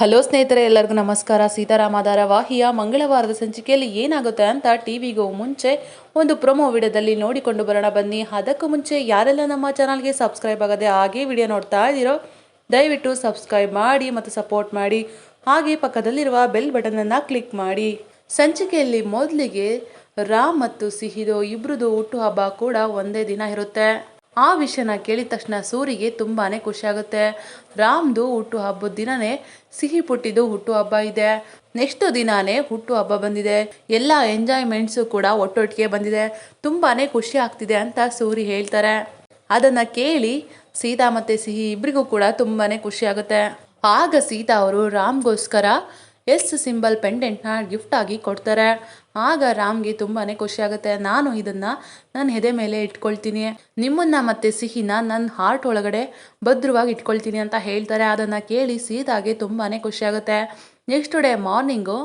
Hello ಸ್ನೇಹಿತರೆ, ಎಲ್ಲರಿಗೂ ನಮಸ್ಕಾರ. ಸೀತಾರಾಮ ಧಾರಾವಾಹಿಯ ಮಂಗಳವಾರದ ಸಂಚಿಕೆಯಲ್ಲಿ ಏನಾಗುತ್ತೆ ಅಂತ ಟಿವಿಗೂ ಮುಂಚೆ ಒಂದು ಪ್ರೊಮೋ ವಿಡಿಯೋದಲ್ಲಿ ನೋಡಿಕೊಂಡು ಬರೋಣ. ಬನ್ನಿ, ಅದಕ್ಕೂ ಮುಂಚೆ ಯಾರೆಲ್ಲ ನಮ್ಮ ಚಾನಲ್ಗೆ ಸಬ್ಸ್ಕ್ರೈಬ್ ಆಗದೆ ಹಾಗೆ ವಿಡಿಯೋ ನೋಡ್ತಾ ಇದ್ದೀರೋ, ದಯವಿಟ್ಟು ಸಬ್ಸ್ಕ್ರೈಬ್ ಮಾಡಿ ಮತ್ತು ಸಪೋರ್ಟ್ ಮಾಡಿ. ಹಾಗೆ ಪಕ್ಕದಲ್ಲಿರುವ ಬೆಲ್ ಬಟನನ್ನು ಕ್ಲಿಕ್ ಮಾಡಿ. ಸಂಚಿಕೆಯಲ್ಲಿ ಮೊದಲಿಗೆ ರಾಮ್ ಮತ್ತು ಸಿಹಿದು ಇಬ್ಬರದು ಹುಟ್ಟುಹಬ್ಬ ಕೂಡ ಒಂದೇ ದಿನ ಇರುತ್ತೆ. ಆ ವಿಷಯನ ಕೇಳಿದ ತಕ್ಷಣ ಸೂರಿಗೆ ತುಂಬಾ ಖುಷಿಯಾಗುತ್ತೆ. ರಾಮ್ದು ಹುಟ್ಟು ಹಬ್ಬದ ದಿನನೇ ಸಿಹಿ ಪುಟ್ಟಿದ್ದು ಹುಟ್ಟುಹಬ್ಬ ಇದೆ. ನೆಕ್ಸ್ಟ್ ದಿನಾನೇ ಹುಟ್ಟು ಹಬ್ಬ ಬಂದಿದೆ. ಎಲ್ಲ ಎಂಜಾಯ್ಮೆಂಟ್ಸು ಕೂಡ ಒಟ್ಟೊಟ್ಟಿಗೆ ಬಂದಿದೆ. ತುಂಬಾ ಖುಷಿ ಆಗ್ತಿದೆ ಅಂತ ಸೂರಿ ಹೇಳ್ತಾರೆ. ಅದನ್ನು ಕೇಳಿ ಸೀತಾ ಮತ್ತೆ ಸಿಹಿ ಇಬ್ರಿಗೂ ಕೂಡ ತುಂಬಾ ಖುಷಿಯಾಗುತ್ತೆ. ಆಗ ಸೀತಾ ಅವರು ರಾಮ್ಗೋಸ್ಕರ ಎಸ್ ಸಿಂಬಲ್ ಪೆಂಡೆಂಟ್ನ ಆಗಿ ಕೊಡ್ತಾರೆ. ಆಗ ರಾಮ್ಗೆ ತುಂಬಾ ಖುಷಿ ಆಗುತ್ತೆ. ನಾನು ಇದನ್ನ ನನ್ನ ಎದೆ ಮೇಲೆ ಇಟ್ಕೊಳ್ತೀನಿ. ನಿಮ್ಮನ್ನ ಮತ್ತೆ ಸಿಹಿನ ನನ್ನ ಹಾರ್ಟ್ ಒಳಗಡೆ ಭದ್ರವಾಗಿ ಇಟ್ಕೊಳ್ತೀನಿ ಅಂತ ಹೇಳ್ತಾರೆ. ಅದನ್ನ ಕೇಳಿ ಸೀತಾಗೆ ತುಂಬಾ ಖುಷಿ ಆಗುತ್ತೆ. ನೆಕ್ಸ್ಟ್ ಡೇ ಮಾರ್ನಿಂಗು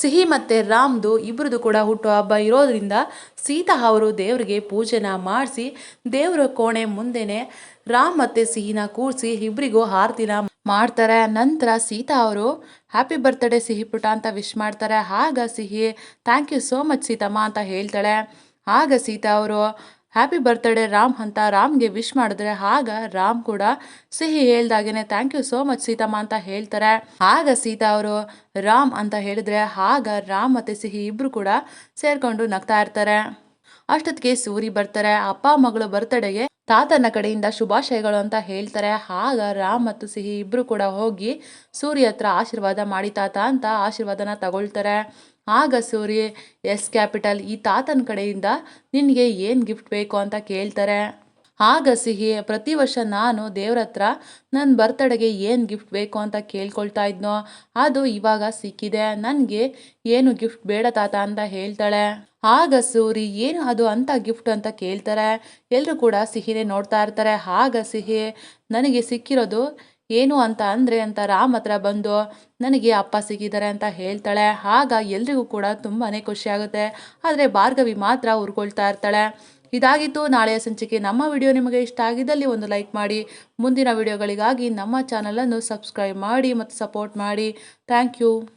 ಸಿಹಿ ಮತ್ತೆ ರಾಮ್ದು ಇಬ್ಬರದು ಕೂಡ ಹುಟ್ಟು ಹಬ್ಬ ಇರೋದ್ರಿಂದ ಸೀತಾ ಅವರು ದೇವರಿಗೆ ಪೂಜೆನ ಮಾಡಿಸಿ ದೇವರ ಕೋಣೆ ಮುಂದೆನೆ ರಾಮ್ ಮತ್ತೆ ಸಿಹಿನ ಕೂರಿಸಿ ಇಬ್ಬರಿಗೂ ಆರತಿನ ಮಾಡ್ತಾರೆ. ನಂತರ ಸೀತಾ ಅವರು ಹ್ಯಾಪಿ ಬರ್ತ್ಡೇ ಸಿಹಿ ಪುಟ ಅಂತ ವಿಶ್ ಮಾಡ್ತಾರೆ. ಆಗ ಸಿಹಿ thank you so much Seetamma ಅಂತ ಹೇಳ್ತಾಳೆ. ಆಗ ಸೀತಾ ಅವರು ಹ್ಯಾಪಿ ಬರ್ತ್ಡೇ ರಾಮ್ ಅಂತ ರಾಮ್ಗೆ ವಿಶ್ ಮಾಡಿದ್ರೆ ಆಗ ರಾಮ್ ಕೂಡ ಸಿಹಿ ಹೇಳ್ದಾಗೇನೆ thank you so much Sitamma ಅಂತ ಹೇಳ್ತಾರೆ. ಆಗ ಸೀತಾ ಅವರು ರಾಮ್ ಅಂತ ಹೇಳಿದ್ರೆ ಆಗ ರಾಮ್ ಮತ್ತು ಸಿಹಿ ಇಬ್ಬರು ಕೂಡ ಸೇರಿಕೊಂಡು ನಗ್ತಾ ಇರ್ತಾರೆ. ಅಷ್ಟೊತ್ತಿಗೆ ಸೂರಿ ಬರ್ತಾರೆ. ಅಪ್ಪ, ಮಗಳು ಬರ್ತಡೆಗೆ ತಾತನ ಕಡೆಯಿಂದ ಶುಭಾಶಯಗಳು ಅಂತ ಹೇಳ್ತಾರೆ. ಆಗ ರಾಮ್ ಮತ್ತು ಸಿಹಿ ಇಬ್ಬರು ಕೂಡ ಹೋಗಿ ಸೂರ್ಯ ಹತ್ರ ಆಶೀರ್ವಾದ ಮಾಡಿ ತಾತ ಅಂತ ಆಶೀರ್ವಾದನ ತಗೊಳ್ತಾರೆ. ಆಗ ಸೂರಿ ಎಸ್ ಕ್ಯಾಪಿಟಲ್, ಈ ತಾತನ ಕಡೆಯಿಂದ ನಿನಗೆ ಏನು ಗಿಫ್ಟ್ ಬೇಕು ಅಂತ ಕೇಳ್ತಾರೆ. ಆಗ ಸಿಹಿ ಪ್ರತಿ ವರ್ಷ ನಾನು ದೇವ್ರ ಹತ್ರ ನನ್ನ ಬರ್ತಡೆಗೆ ಏನು ಗಿಫ್ಟ್ ಬೇಕು ಅಂತ ಕೇಳ್ಕೊಳ್ತಾ ಇದ್ನೋ, ಅದು ಇವಾಗ ಸಿಕ್ಕಿದೆ. ನನಗೆ ಏನು ಗಿಫ್ಟ್ ಬೇಡ ತಾತ ಅಂತ ಹೇಳ್ತಾಳೆ. ಆಗ ಸೂರಿ, ಏನು ಅದು ಅಂತ ಗಿಫ್ಟ್ ಅಂತ ಕೇಳ್ತಾರೆ. ಎಲ್ಲರೂ ಕೂಡ ಸಿಹಿನೇ ನೋಡ್ತಾ ಇರ್ತಾರೆ. ಆಗ ಸಿಹಿ ನನಗೆ ಸಿಕ್ಕಿರೋದು ಏನು ಅಂತ ಅಂದರೆ ಅಂತ ರಾಮ್ ಹತ್ರ ಬಂದು, ನನಗೆ ಅಪ್ಪ ಸಿಕ್ಕಿದ್ದಾರೆ ಅಂತ ಹೇಳ್ತಾಳೆ. ಆಗ ಎಲ್ರಿಗೂ ಕೂಡ ತುಂಬಾ ಖುಷಿ ಆಗುತ್ತೆ. ಆದರೆ ಭಾರ್ಗವಿ ಮಾತ್ರ ಉರ್ಕೊಳ್ತಾ ಇರ್ತಾಳೆ. ಇದಾಗಿತ್ತು. ನಾಳೆಯ ಸಂಚಿಕೆ ನಮ್ಮ ವಿಡಿಯೋ ನಿಮಗೆ ಇಷ್ಟ ಆಗಿದ್ದಲ್ಲಿ ಒಂದು ಲೈಕ್ ಮಾಡಿ. ಮುಂದಿನ ವಿಡಿಯೋಗಳಿಗಾಗಿ ನಮ್ಮ ಚಾನಲನ್ನು ಸಬ್ಸ್ಕ್ರೈಬ್ ಮಾಡಿ ಮತ್ತು ಸಪೋರ್ಟ್ ಮಾಡಿ. Thank you.